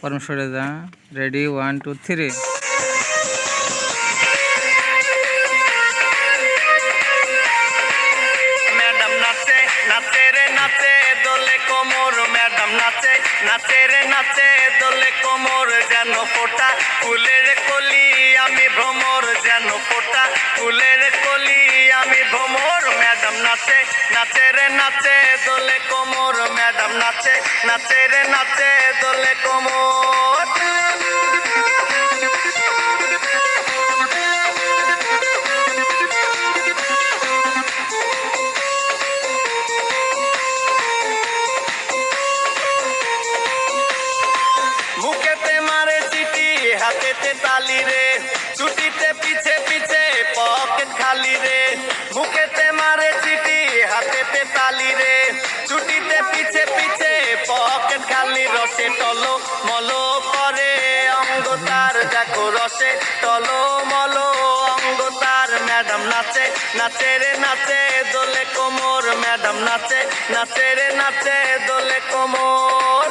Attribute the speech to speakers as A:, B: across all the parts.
A: পরম সরে যা রেডি ওয়ান টু থ্রি
B: নাচে নাচে, দোলে কোমর যেন ফোটা। ফুলের কলি আমি ভ্রমর যেন ফোটা। ফুলের নাচে নাচে রে নাচে, দোলে কোমর, ম্যাডাম নাচে নাচে রে নাচে, দোলে কোমর। বুকেতে মারে হাতেতে তালি রে। ছুটিতে পিছে পিছে, পকেট খালি রে। বুকেতে মারে চিঠি হাতেতে তালি রে। ছুটিতে পিছে পিছে পকেট খালি রসে টলো মলো করে অঙ্গ তার, দেখো রসে টলো মলো অঙ্গ তার। ম্যাডাম নাচে নাচে রে নাচে, দোলে কোমর। ম্যাডাম নাচে নাচে রে নাচে, দোলে কোমর।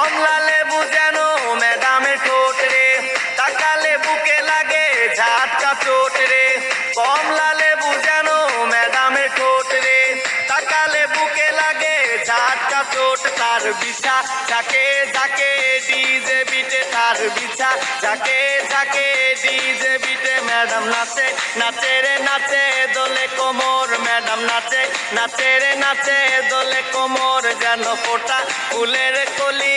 B: কমলা লেবু যেন ম্যাডামের ঠোঁট রে। তাকালে বুকে লাগে ঝাটকা চোট রে। কমলা লেবু যেন ম্যাডামের ঠোঁট রে। তাকালে বুকে লাগে ঝাটকা চোট, তার বিছা যাকে যাকে ডিজে বিটে তার বিছা যাকে যাকে ডিজে বিটে ম্যাডাম নাচে নাচে রে নাচে, দোলে কোমর, ম্যাডাম নাচে নাচে রে নাচে, দোলে কোমর যেন ফোটা ফুলের কলি।